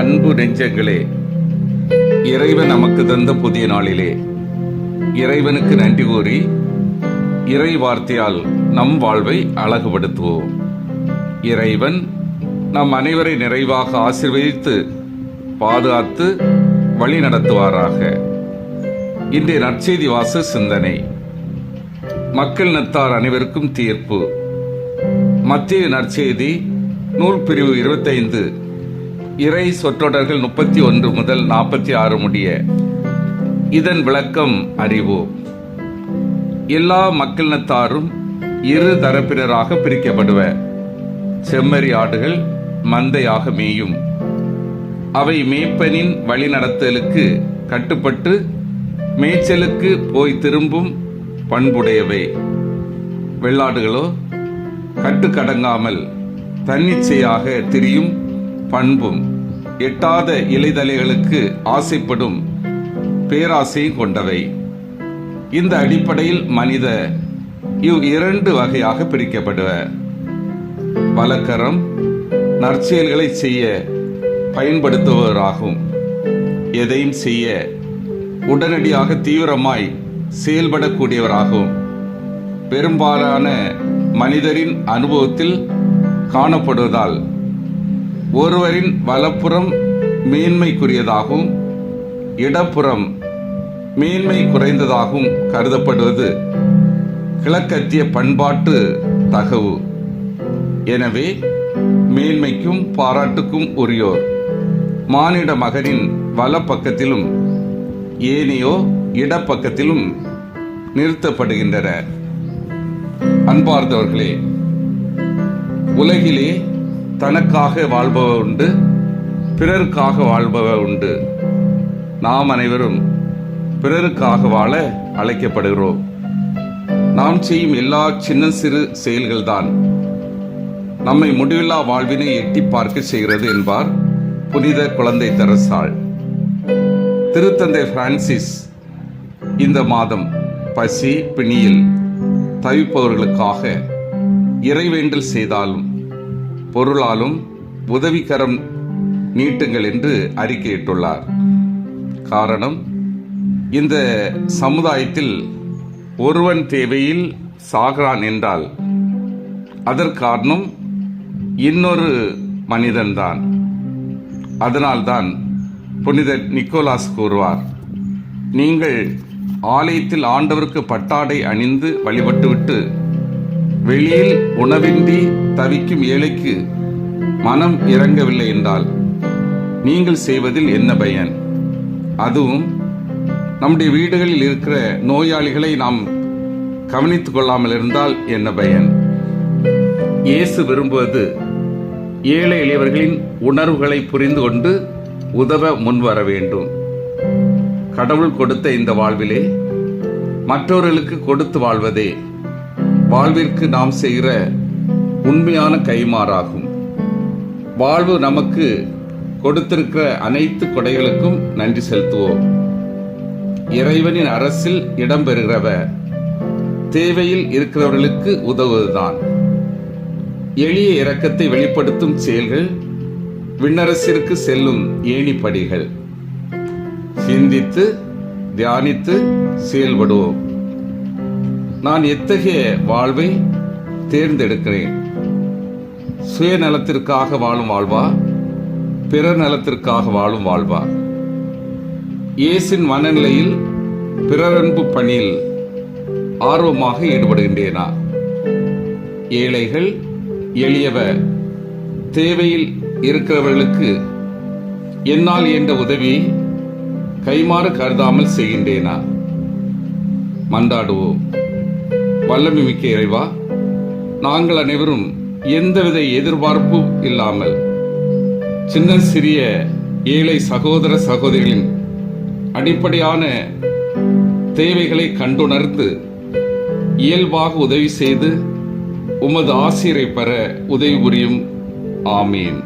அன்பு நெஞ்சங்களே இறைவன் நமக்கு தந்த புதிய நாளிலே இறைவனுக்கு நன்றி கூறி இறை வார்த்தையால் நம் வாழ்வை அழகுபடுத்துவோம். இறைவன் நம் அனைவரை நிறைவாக ஆசிர்வதித்து பாதுகாத்து வழி நடத்துவாராக. இன்றைய நற்செய்தி வாச சிந்தனை. மக்கள் நத்தார் அனைவருக்கும் தீர்ப்பு. மத்திய நற்செய்தி நூல் பிரிவு இருபத்தைந்து. இறை சொற்றொடர்கள் முப்பத்தி ஒன்று முதல் நாற்பத்தி ஆறு முடிய இதன் விளக்கம் அறிவோம். எல்லா மக்களினத்தாரும் இரு தரப்பினராக பிரிக்கப்படுவர் செம்மறி ஆடுகள் மந்தையாக மேயும். அவை மேய்ப்பனின் வழிநடத்தலுக்கு கட்டுப்பட்டு மேய்ச்சலுக்கு போய் திரும்பும் பண்புடையவை. வெள்ளாடுகளோ கட்டுக்கடங்காமல் தன்னிச்சையாக திரியும் பண்பும் எட்டாத இலைதலைகளுக்கு ஆசைப்படும் பேராசையும் கொண்டவை. இந்த அடிப்படையில் மனித இவ் இரண்டு வகையாக பிரிக்கப்படுவர் பலக்கரம் நற்செயல்களை செய்ய பயன்படுத்துபவராகும். எதையும் செய்ய உடனடியாக தீவிரமாய் செயல்படக்கூடியவராகும். பெரும்பாலான மனிதரின் அனுபவத்தில் காணப்படுவதால் ஒருவரின் வலப்புறம் மேன்மைக்குரியதாகவும் இடப்புறம் மேன்மை குறைந்ததாகவும் கருதப்படுவது கிழக்கத்திய பண்பாட்டு தகவு. எனவே மேன்மைக்கும் பாராட்டுக்கும் உரியோர். மானிட மகனின் வலப்பக்கத்திலும் ஏனையோ இடப்பக்கத்திலும் நிறுத்தப்படுகின்றனர். அன்பார்ந்தவர்களே உலகிலே தனக்காக வாழ்பவர் உண்டு பிறருக்காக வாழ்பவர் உண்டு. நாம் அனைவரும் பிறருக்காக வாழ அழைக்கப்படுகிறோம். நாம் செய்யும் எல்லா சின்ன சிறு செயல்கள்தான். நம்மை முடிவில்லா வாழ்வினை எட்டி பார்க்க செய்கிறது என்பார் புனித குழந்தை தெரசாள். திருத்தந்தை பிரான்சிஸ் இந்த மாதம் பசி பிணியில் தவிப்பவர்களுக்காக இறைவேண்டல் செய்தாலும் பொருளாலும் உதவிக்கரம் நீட்டுங்கள் என்று அறிக்கையிட்டுள்ளார். காரணம் இந்த சமுதாயத்தில் ஒருவன் தேவையில் சாகிறான் என்றால் அதற்காரணம் இன்னொரு மனிதன்தான். அதனால்தான் புனித நிக்கோலாஸ் கூறுவார் நீங்கள் ஆலயத்தில் ஆண்டவருக்கு பட்டாடை அணிந்து வழிபட்டுவிட்டு வெளியில் உணவின்றி தவிக்கும் ஏழைக்கு மனம் இறங்கவில்லை என்றால் நீங்கள் செய்வதில் என்ன பயன்? அதுவும் நம்முடைய வீடுகளில் இருக்கிற நோயாளிகளை நாம் கவனித்துக் கொள்ளாமல் இருந்தால் என்ன பயன்? இயேசு விரும்புவது ஏழை எளியவர்களின் உணர்வுகளை புரிந்து கொண்டு உதவ முன்வர வேண்டும். கடவுள் கொடுத்த இந்த வாழ்விலே மற்றவர்களுக்கு கொடுத்து வாழ்வதே வாழ்விற்கு நாம் செய்கிற உண்மையான கைமாறாகும் வாழ்வு நமக்கு கொடுத்திருக்கிற அனைத்து கொடைகளுக்கும் நன்றி செலுத்துவோம். இறைவனின் அரசில் இடம்பெறுகிறவர் தேவையில் இருக்கிறவர்களுக்கு உதவுவதுதான். எளிய இரக்கத்தை வெளிப்படுத்தும் செயல்கள் விண்ணரசிற்கு செல்லும் ஏணிப்படிகள் சிந்தித்து தியானித்து செயல்படுவோம். நான் எத்தகைய வாழ்வை தேர்ந்தெடுக்கிறேன்? சுயநலத்திற்காக வாழும் வாழ்வா? பிறர் நலத்திற்காக வாழும் வாழ்வா? இயேசின் மனநிலையில் பிறரன்பு பணியில் ஆர்வமாக ஈடுபடுகின்றேனா? ஏழைகள் எளியவ தேவையில் இருக்கிறவர்களுக்கு என்னால் என்ற உதவி கைமாறு கருதாமல் செய்கின்றேனா? மன்றாடுவோம். வல்லமை மிக்க இறைவா நாங்கள் அனைவரும் எந்தவித எதிர்பார்ப்பும் இல்லாமல் சின்ன சிறிய ஏழை சகோதர சகோதரிகளின் அடிப்படையான தேவைகளை கண்டுணர்ந்து இயல்பாக உதவி செய்து உமது ஆசிரியரை பெற உதவி புரியும். ஆமீன்.